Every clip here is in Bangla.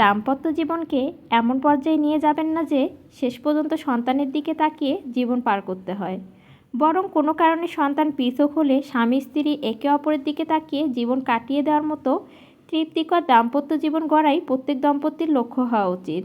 দাম্পত্য জীবনকে এমন পর্যায়ে নিয়ে যাবেন না যে শেষ পর্যন্ত সন্তানের দিকে তাকিয়ে জীবন পার করতে হয়। বরং কোনো কারণে সন্তান পৃথক হলে স্বামী, স্ত্রী একে অপরের দিকে তাকিয়ে জীবন কাটিয়ে দেওয়ার মতো তৃপ্তিকর দাম্পত্য জীবন গড়াই প্রত্যেক দম্পতির লক্ষ্য হওয়া উচিত।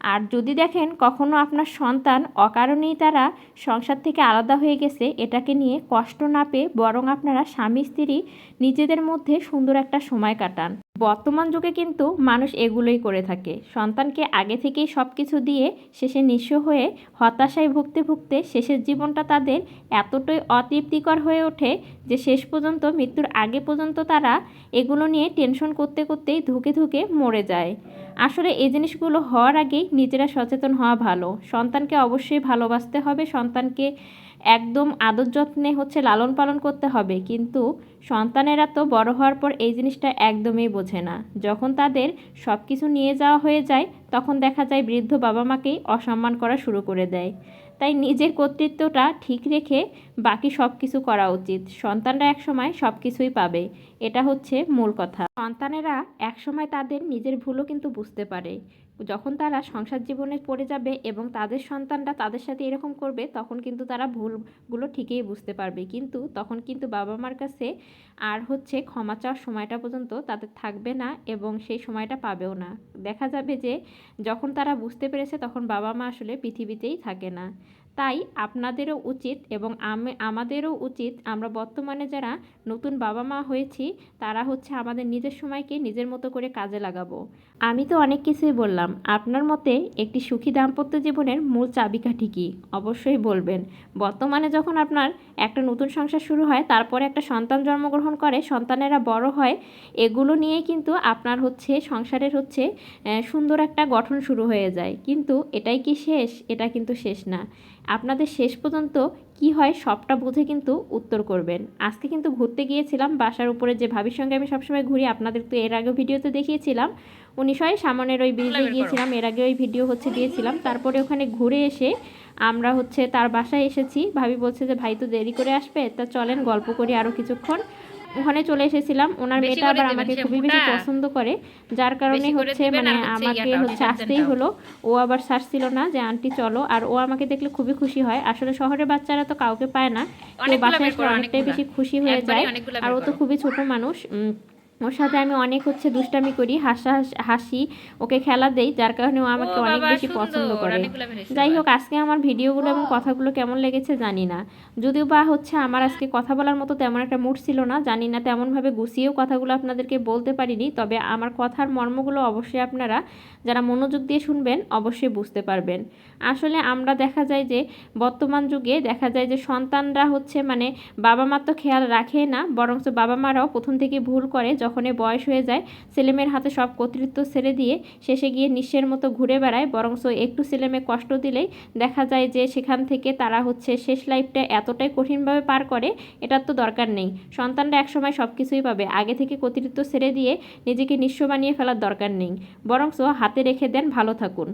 আর যদি দেখেন কখনো আপনার সন্তান অকারণেই তারা সংসার থেকে আলাদা হয়ে গেছে, এটাকে নিয়ে কষ্ট না পেয়ে বরং আপনারা স্বামী, স্ত্রী নিজেদের মধ্যে সুন্দর একটা সময় কাটান। বর্তমান যুগে কিন্তু মানুষ এগুলোই করে থাকে। সন্তানকে আগে থেকেই সব কিছু দিয়ে শেষে নিঃস্ব হয়ে হতাশায় ভুগতে ভুগতে শেষের জীবনটা তাদের এতটাই অতৃপ্তিকর হয়ে ওঠে যে শেষ পর্যন্ত, মৃত্যুর আগে পর্যন্ত তারা এগুলো নিয়ে টেনশন করতে করতেই ধুকে ধুকে মরে যায়। আসলে এই জিনিসগুলো হওয়ার আগেই নিজেরা সচেতন হওয়া ভালো। সন্তানকে অবশ্যই ভালোবাসতে হবে। সন্তানকে একদম আদর যত্নে হচ্ছে লালন পালন করতে হবে। কিন্তু সন্তানেরা তো বড় হওয়ার পর এই জিনিসটা একদমই বোঝে না। যখন তাদের সব কিছু নিয়ে যাওয়া হয়ে যায়, তখন দেখা যায় বৃদ্ধ বাবা মাকেই অসম্মান করা শুরু করে দেয়। তাই নিজের কর্তৃত্বটা ঠিক রেখে বাকি সব কিছু করা উচিত। সন্তানরা একসময় সব কিছুই পাবে। এটা হচ্ছে মূল কথা। সন্তানেরা একসময় তাদের নিজের ভুলও কিন্তু বুঝতে পারে। যখন তারা সংসার জীবনে পড়ে যাবে এবং তাদের সন্তানরা তাদের সাথে এরকম করবে, তখন কিন্তু তারা ভুলগুলো ঠিকই বুঝতে পারবে। কিন্তু তখন কিন্তু বাবা মার কাছে আর হচ্ছে ক্ষমা চাওয়ার সময়টা পর্যন্ত তাদের থাকবে না এবং সেই সময়টা পাবেও না। দেখা যাবে যে যখন তারা বুঝতে পেরেছে, তখন বাবা মা আসলে পৃথিবীতেই থাকে না। তাই আপনাদেরও উচিত এবং আমি, আমাদেরও উচিত, আমরা বর্তমানে যারা নতুন বাবা মা হয়েছি, তারা হচ্ছে আমাদের নিজের সময়কে নিজের মতো করে কাজে লাগাবো। আমি তো অনেক কিছুই বললাম। আপনার মতে একটি সুখী দাম্পত্য জীবনের মূল চাবিকাঠি কী? অবশ্যই বলবেন। বর্তমানে যখন আপনার একটা নতুন সংসার শুরু হয়, তারপরে একটা সন্তান জন্মগ্রহণ করে, সন্তানেরা বড় হয়, এগুলো নিয়েই কিন্তু আপনার হচ্ছে, সংসারের হচ্ছে সুন্দর একটা গঠন শুরু হয়ে যায়। কিন্তু এটাই কি শেষ? এটা কিন্তু শেষ না। আপনাদের শেষ পর্যন্ত কি হয় সবটা বুঝে কিন্তু উত্তর করবেন। আজকে কিন্তু ঘুরতে গিয়েছিলাম বাসার উপরে যে ভাবির সঙ্গে আমি সবসময় ঘুরি আপনাদের তো এর আগেও ভিডিওতে দেখিয়েছিলাম। উনি সবাই সামনের ওই ব্রিজে গিয়েছিলাম এর আগে ওই ভিডিও হচ্ছে দিয়েছিলাম। তারপরে ওখানে ঘুরে এসে আমরা হচ্ছে তার বাসায় এসেছি। ভাবি বলছে যে ভাই তো দেরি করে আসবে তা চলেন গল্প করি আরও কিছুক্ষণ। ওখানে চলে এসেছিলাম। ওনার মেয়েটা আবার আমাকে খুবই বেশি পছন্দ করে। যার কারণে হচ্ছে মানে আমাকে হচ্ছে আসতেই হলো। ও আবার সারছিল না যে আন্টি চলো। আর ও আমাকে দেখলে খুবই খুশি হয়। আসলে শহরের বাচ্চারা তো কাউকে পায় না। ও বাসায় অনেকটাই বেশি খুশি হয়ে যায়। আর ও তো খুবই ছোট মানুষ। ওর সাথে আমি অনেক হচ্ছে দুষ্টামি করি হাসা হাসি ওকে খেলা দেই যার কারণে ও আমাকে অনেক বেশি পছন্দ করে। যাই হোক আজকে আমার ভিডিওগুলো এবং কথাগুলো কেমন লেগেছে জানি না। যদিও বা হচ্ছে আমার আজকে কথা বলার মতো তেমন একটা মুড ছিল না জানি না তেমনভাবে গুছিয়েও কথাগুলো আপনাদেরকে বলতে পারিনি তবে আমার কথার মর্মগুলো অবশ্যই আপনারা যারা মনোযোগ দিয়ে শুনবেন অবশ্যই বুঝতে পারবেন। আসলে আমরা দেখা যায় যে বর্তমান যুগে দেখা যায় যে সন্তানরা হচ্ছে মানে বাবা মার তো খেয়াল রাখে না বরঞ্চ বাবা মারাও প্রথম থেকে ভুল করে যখনই বয়স হয়ে যায় ছেলেমেয়ের হাতে সব কর্তৃত্ব ছেড়ে দিয়ে শেষে গিয়ে নিঃস্বের মতো ঘুরে বেড়ায়। বরংস একটু ছেলেমেয়ে কষ্ট দিলেই দেখা যায় যে সেখান থেকে তারা হচ্ছে শেষ লাইফটা এতটাই কঠিনভাবে পার করে, এটার তো দরকার নেই। সন্তানরা একসময় সব কিছুই পাবে। আগে থেকে কর্তৃত্ব ছেড়ে দিয়ে নিজেকে নিঃস্ব বানিয়ে ফেলার দরকার নেই। বরংস হাতে রেখে দেন ভালো থাকুন।